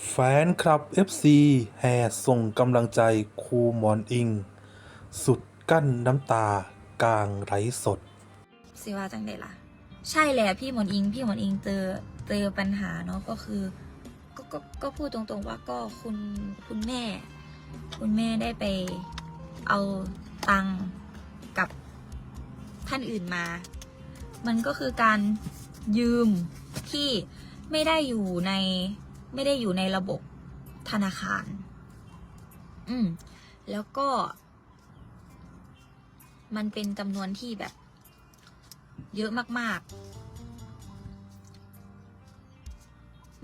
แฟนคลับ FC แห่ส่งกำลังใจครูหมอนอิง สุดกั้นน้ำตากลางไร้สด สิว่าจังไดล่ะ ใช่แหละพี่หมอนอิง พี่หมอนอิงเจอเจอปัญหาเนาะก็คือ ก็ก็ก็พูดตรงๆว่าก็คุณคุณแม่ คุณแม่ได้ไปเอาตังค์กับท่านอื่นมา มันก็คือการยืมที่ไม่ได้อยู่ใน ไม่ได้อยู่ในระบบธนาคาร อืม แล้วก็ มันเป็นจำนวนที่แบบ เยอะมาก ๆ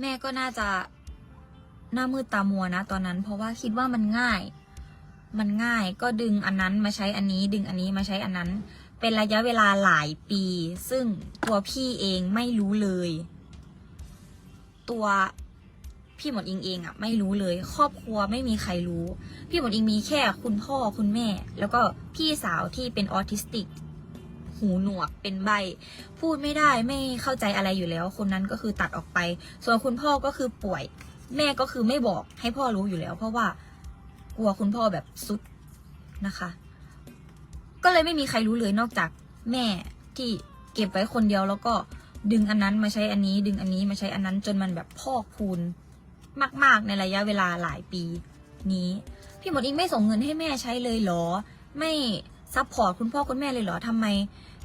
แม่ก็น่าจะหน้ามืดตามัวนะตอนนั้น เพราะว่าคิดว่ามันง่าย มันง่ายก็ดึงอันนั้นมาใช้อันนี้ ดึงอันนี้มาใช้อันนั้น เป็นระยะเวลาหลายปี ซึ่งตัวพี่เองไม่รู้เลย ตัว พี่หมดอิงเองอะไม่รู้เลย ครอบครัวไม่มีใครรู้ พี่หมดอิงมีแค่คุณพ่อคุณแม่ แล้วก็พี่สาวที่เป็นออทิสติก หูหนวกเป็นใบ พูดไม่ได้ไม่เข้าใจอะไรอยู่แล้ว คนนั้นก็คือตัดออกไป ส่วนคุณพ่อก็คือป่วย แม่ก็คือไม่บอกให้พ่อรู้อยู่แล้ว เพราะว่ากลัวคุณพ่อแบบสุดนะคะ ก็เลยไม่มีใครรู้เลยนอกจากแม่ที่เก็บไว้คนเดียวแล้วก็ดึงอันนั้นมาใช้อันนี้ ดึงอันนี้มาใช้อันนั้นจนมันแบบพอกพูน มาก ๆ ในระยะเวลาหลายปีนี้ พี่หมดอิงไม่ส่งเงินให้แม่ใช้เลยเหรอ ไม่ซัพพอร์ตคุณพ่อคุณแม่เลยเหรอทำไม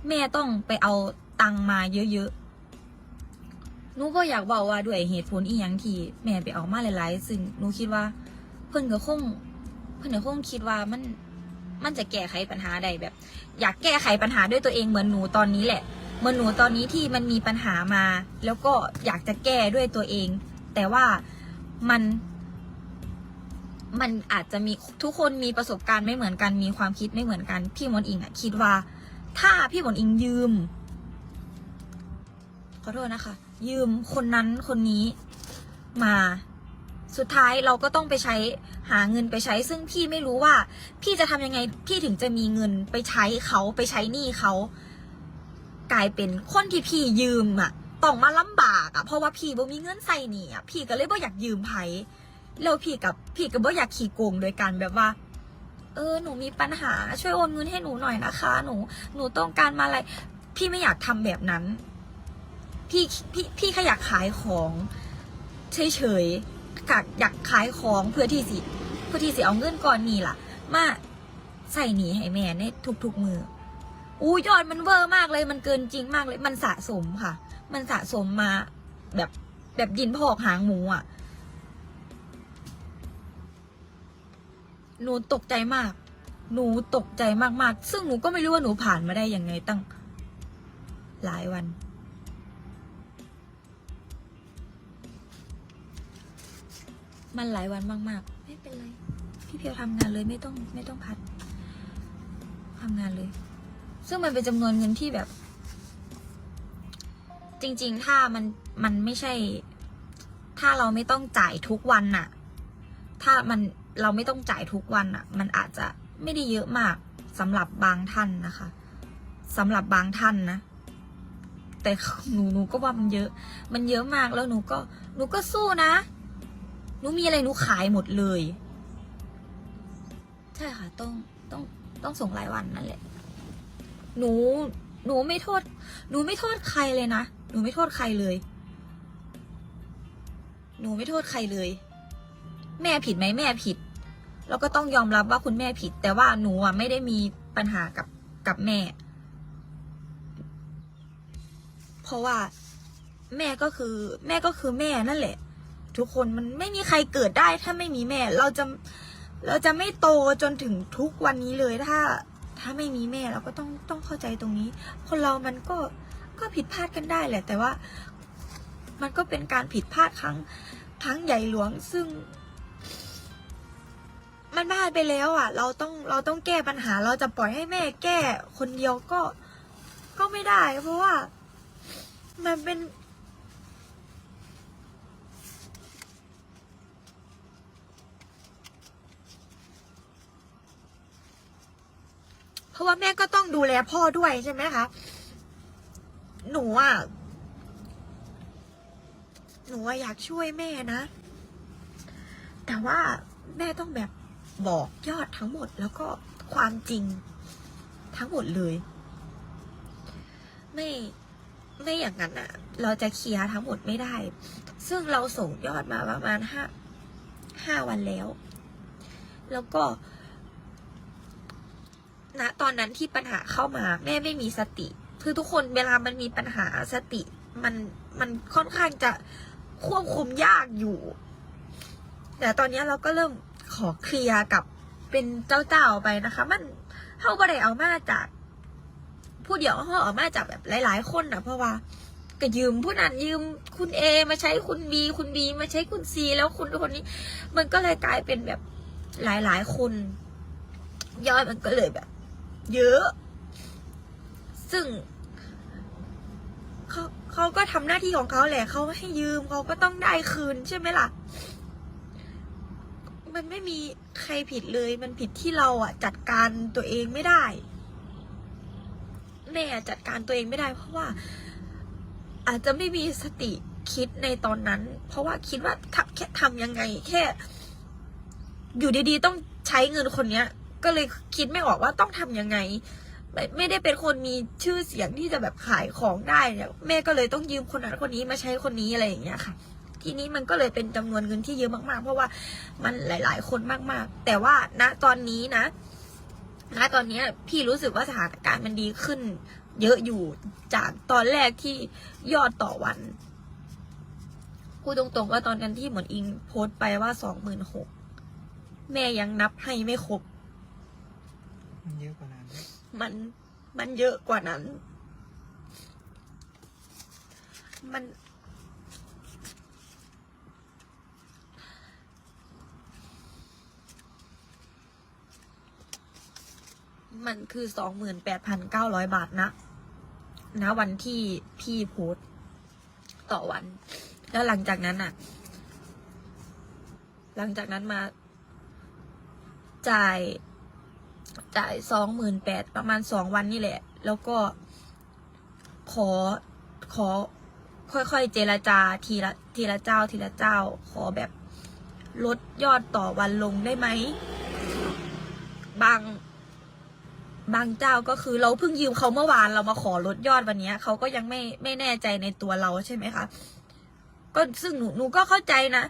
แม่ต้องไปเอาตังค์มาเยอะๆหนูก็อยากบอกว่าด้วยเหตุผลอีหยังที่แม่ไปเอามาหลายๆซึ่งหนูคิดว่า เพิ่อนก็คง เพิ่อนก็คงคิดว่ามันมันจะแก้ไขปัญหาใดแบบ อยากแก้ไขปัญหาด้วยตัวเองเหมือนหนูตอนนี้แหละเหมือนหนูตอนนี้ที่มันมีปัญหามา แล้วก็อยากจะแก้ด้วยตัวเอง แต่ว่า มัน มันอาจจะมีทุกคนมีประสบการณ์ไม่เหมือนกัน มีความคิดไม่เหมือนกัน พี่มนอิงอะคิดว่า ถ้าพี่มนอิงยืม ขอโทษนะคะ ยืมคนนั้นคนนี้มาสุดท้ายเราก็ต้องไปใช้หาเงินไปใช้ ซึ่งพี่ไม่รู้ว่า พี่จะทำยังไงพี่ถึงจะมีเงินไปใช้เขาไปใช้หนี้เขา กลายเป็นคนที่พี่ยืมอะ ต้องมาลำบากอะเพราะว่าพี่บ่มีเงินใส่หนี้อะพี่ก็เลยบ่อยากยืมไผแล้วพี่กับพี่ก็บ่อยากขี่โกงโดยการแบบว่า เออหนูมีปัญหาช่วยโอนเงินให้หนูหน่อยนะคะ หนูหนูต้องการมาอะไร พี่ไม่อยากทำแบบนั้น พี่พี่พี่แค่อยากขายของเฉยๆอยากอยากขายของเพื่อที่สิเพื่อที่สิเอาเงินก่อนนี่ล่ะ มาใส่หนีให้แม่ในทุกๆมือ อู้ยอดมันเวอร์มากเลยมันเกินจริงมากเลย มันสะสมค่ะ มันสะสมมาแบบแบบดินพอกหางหมูอะหนูตกใจมาก หนูตกใจมากๆ ซึ่งหนูก็ไม่รู้ว่าหนูผ่านมาได้ยังไงตั้ง หลายวัน มันหลายวันมากๆ ไม่เป็นไร พี่เพียวทำงานเลยไม่ต้องไม่ต้องพัดทำงานเลย ซึ่งมันเป็นจำนวนเงินที่แบบ จริง ๆ ถ้ามันมันไม่ใช่ ถ้าเราไม่ต้องจ่ายทุกวันน่ะ ถ้ามันเราไม่ต้องจ่ายทุกวันอะ มันอาจจะไม่ได้เยอะมากสำหรับบางท่านนะคะสำหรับบางท่านนะแต่หนูหนูก็ว่ามันเยอะ มันเยอะมากแล้วหนูก็ หนูก็สู้นะ หนูมีอะไรหนูขายหมดเลย ใช่ค่ะ ต้อง ต้อง ต้องส่งรายวันนั่นแหละ หนู หนูไม่โทษ หนูไม่โทษใครเลยนะ หนูไม่โทษใครเลย หนูไม่โทษใครเลย แม่ผิดไหมแม่ผิด แล้วก็ต้องยอมรับว่าคุณแม่ผิด แต่ว่าหนูอะไม่ได้มีปัญหากับกับแม่ เพราะว่าแม่ก็คือ แม่ก็คือแม่นั่นแหละ ทุกคนมันไม่มีใครเกิดได้ถ้าไม่มีแม่ เราจะเราจะไม่โตจนถึงทุกวันนี้เลยถ้า ถ้าไม่มีแม่เราก็ต้องต้องเข้าใจตรงนี้ คนเรามันก็ก็ผิดพลาดกันได้แหละ แต่ว่ามันก็เป็นการผิดพลาดครั้งครั้งใหญ่หลวงซึ่ง มันพลาดไปแล้วอะ เราต้องเราต้องแก้ปัญหา เราจะปล่อยให้แม่แก้คนเดียวก็ก็ไม่ได้ เพราะว่า มันเป็น ราะว่าแม่ก็ต้องดูแลพ่อด้วยใช่ไหมคะ หนูอะ หนูอยากช่วยแม่นะ แต่ว่าแม่ต้องแบบบอกยอดทั้งหมดแล้วก็ความจริงทั้งหมดเลย ไม่ไม่อย่างนั้นอะเราจะเคลียร์ทั้งหมดไม่ได้ ซึ่งเราส่งยอดมาประมาณห้าห้าวันแล้ว แล้วก็ ณตอนนั้นที่ปัญหาเข้ามา แม่ไม่มีสติ คือทุกคนเวลามันมีปัญหาสติ มันมันค่อนข้างจะควบคุมยากอยู่ แต่ตอนนี้เราก็เริ่มขอเคลียร์กับเป็นเจ้าๆไปนะคะ มันเข้าก็ได้เอามาจากผู้เดียวเขาเอามาจากแบบหลาย ๆ คนนะเพราะว่าก็ยืมผู้นั้นยืมคุณเอมาใช้คุณบีคุณบีมาใช้คุณซีแล้วคุณคนนี้ มันก็เลยกลายเป็นแบบหลาย ๆ คนยอดมันก็เลยแบบ เยอะ ซึ่งเขาเขาก็ทำหน้าที่ของเขาแหละเขาให้ยืมเขาก็ต้องได้คืนใช่ไหมล่ะ มันไม่มีใครผิดเลย มันผิดที่เราอะ จัดการตัวเองไม่ได้แม่จัดการตัวเองไม่ได้ เพราะว่า อาจจะไม่มีสติคิดในตอนนั้น เพราะว่าคิดว่าแค่ทำยังไง แค่ อยู่ดีๆ ต้องใช้เงินคนเนี้ย ก็เลยคิดไม่ออกว่าต้องทำยังไง ไม่ได้เป็นคนมีชื่อเสียงที่จะแบบขายของได้เนี่ยแม่ก็เลยต้องยืมคนนั้นคนนี้มาใช้คนนี้อะไรอย่างเงี้ยค่ะ ทีนี้มันก็เลยเป็นจำนวนเงินที่เยอะมากๆ เพราะว่ามันหลาย ๆ คนมากๆ แต่ว่าณตอนนี้นะณตอนนี้พี่รู้สึกว่าสถานการณ์มันดีขึ้น เยอะอยู่จากตอนแรกที่ยอดต่อวันพูดตรงๆว่าตอนนั้นที่เหมือนอิงโพสต์ไปว่าสองหมื่นหกแม่ยังนับให้ไม่ครบ มันเยอะกว่านั้น มัน มันเยอะกว่านั้น มัน มันคือสองหมื่นแปดพันเก้าร้อยบาทนะ นะวันที่พี่โพสต์ต่อวัน แล้วหลังจากนั้นอะหลังจากนั้นมาจ่าย จ่ายสองหมื่นแปดประมาณสองวันนี่แหละ แล้วก็ ขอขอ ค่อยๆเจรจาทีละทีละเจ้าทีละเจ้า ขอแบบลดยอดต่อวันลงได้ไหม บาง บางเจ้าก็คือเราเพิ่งยืมเขาเมื่อวานเรามาขอลดยอดวันนี้เขาก็ยังไม่ไม่แน่ใจในตัวเราใช่ไหมคะก็ซึ่งหนูหนูก็เข้าใจนะ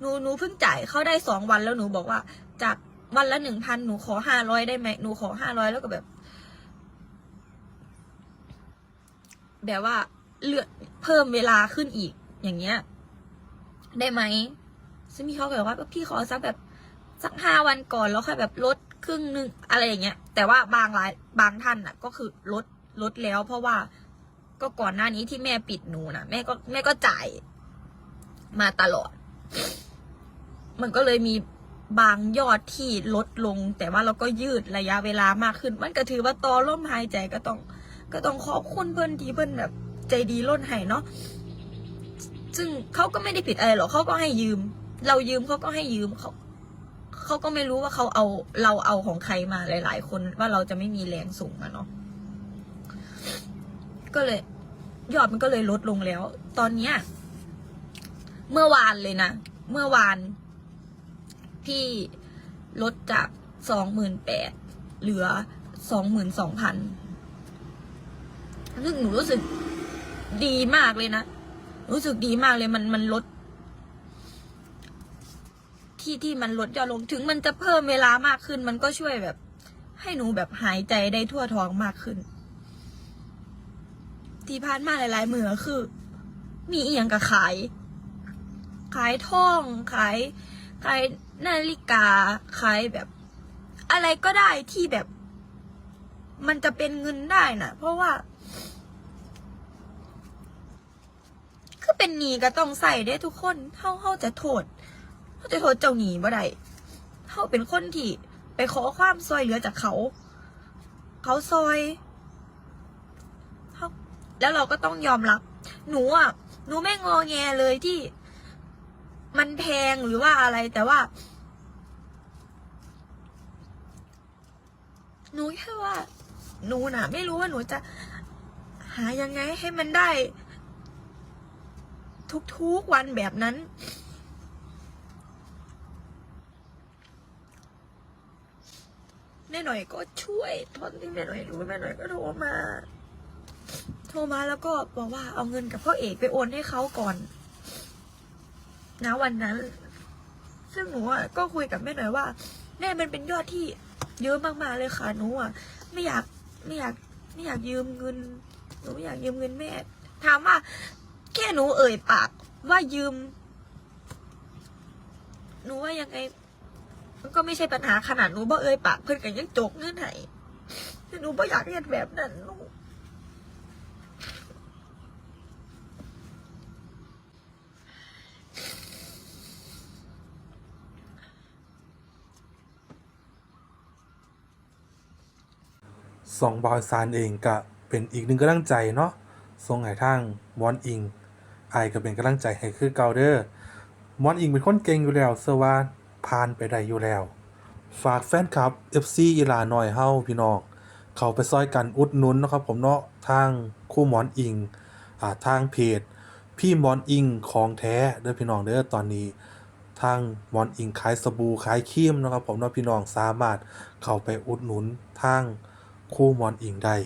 หนูหนูเพิ่งจ่ายเขาได้สองวันแล้วหนูบอกว่าจาก วันละหนึ่งพันหนูขอห้าร้อยได้ไหมหนูขอห้าร้อยแล้วก็แบบ แบบว่าเลือกเพิ่มเวลาขึ้นอีกอย่างเงี้ย ได้ไหมซึ่งพี่เขาก็บอกว่าพี่ขอสักแบบสักห้าวันก่อนแล้วค่อยแบบลดครึ่งหนึ่งอะไรอย่างเงี้ย แต่ว่าบางรายบางท่านอะ ก็คือลดลดแล้ว เพราะว่าก็ก่อนหน้านี้ที่แม่ปิดหนูนะแม่ก็แม่ก็จ่ายมาตลอด มันก็เลยมี บางยอดที่ลดลง แต่ว่าเราก็ยืดระยะเวลามากขึ้น มันก็ถือว่าต่อลมหายใจก็ต้อง ก็ต้องขอบคุณเพื่อนที่เพื่อนแบบ ใจดีล้นให้เนาะซึ่งเขาก็ไม่ได้ผิดอะไรหรอกเขาก็ให้ยืม เรายืมเขาก็ให้ยืมเขาเขาก็ไม่รู้ว่าเขาเอาเราเอาของใครมาหลาย ๆ คนว่าเราจะไม่มีแรงส่งมาเนาะก็เลย ยอดมันก็เลยลดลงแล้ว ตอนเนี้ยเมื่อวานเลยนะเมื่อวาน พี่ลดจากสองหมื่นแปดเหลือสองหมื่นสองพันซึ่งหนูรู้สึกดีมากเลยนะ รู้สึกดีมากเลยมันมันลด ที่ที่มันลดยอดลงถึงมันจะเพิ่มเวลามากขึ้น มันก็ช่วยแบบ ให้หนูแบบหายใจได้ทั่วท้องมากขึ้น ที่ผ่านมาหลายๆมือคือ มีเอียงกับขาย ขายท่องขาย ขายนาฬิกาขายแบบ อะไรก็ได้ที่แบบ มันจะเป็นเงินได้นะเพราะว่า คือเป็นหนี้ก็ต้องใส่ได้ทุกคนเฮาเฮาจะโทษเฮาจะโทษเจ้าหนี้บ่ได้เฮาเป็นคนที่ไปขอความซอยเหลือจากเขา เขาซอยแล้วเราก็ต้องยอมรับ หนูอะ หนูไม่งอแงเลยที่ มันแพงหรือว่าอะไรแต่ว่า หนูแค่ว่า หนูน่ะ ไม่รู้ว่าหนูจะ หายังไงให้มันได้ ทุกทุกวันแบบนั้น แม่หน่อยก็ช่วยทอนที่แม่หน่อยรู้แม่หน่อยก็โทรมา โทรมาแล้วก็บอกว่าเอาเงินกับพ่อเอกไปโอนให้เขาก่อน นะวันนั้น ซึ่งหนูอะก็คุยกับแม่หน่อยว่าแม่มันเป็นยอดที่เยอะมากๆเลยค่ะหนูอะไม่อยากไม่อยากไม่อยากยืมเงินหนูไม่อยากยืมเงินแม่ ถามว่า แค่หนูเอ่ยปากว่ายืม หนูว่ายังไงมันก็ไม่ใช่ปัญหาขนาดหนูบ่เอ่ยปากเพื่อนกันยังจกเงื่อนไขแต่หนูบ่อยากเรียนแบบนั้นหนู สองบอยซานเองก็เป็นอีกหนึ่งกำลังใจเนาะส่งให้ทางมอนอิงไอก็เป็นกำลังใจให้คือเกาเดอร์มอนอิงเป็นคนเก่งอยู่แล้วเสวาผ่านไปได้อยู่แล้ว ฝากแฟนคลับ FC อีหลาหน่อยเฮาพี่น้องเขาไปซอยกันอุดหนุนนะครับผมเนาะทางคู่มอนอิงอ่าทางเพจ พี่มอนอิงของแท้เด้อพี่น้องเด้อตอนนี้ทางมอนอิงขายสบู่ขายครีมนะครับผมเนาะพี่น้องสามารถเข้าไปอุดหนุนทาง คู่มอนอิงได้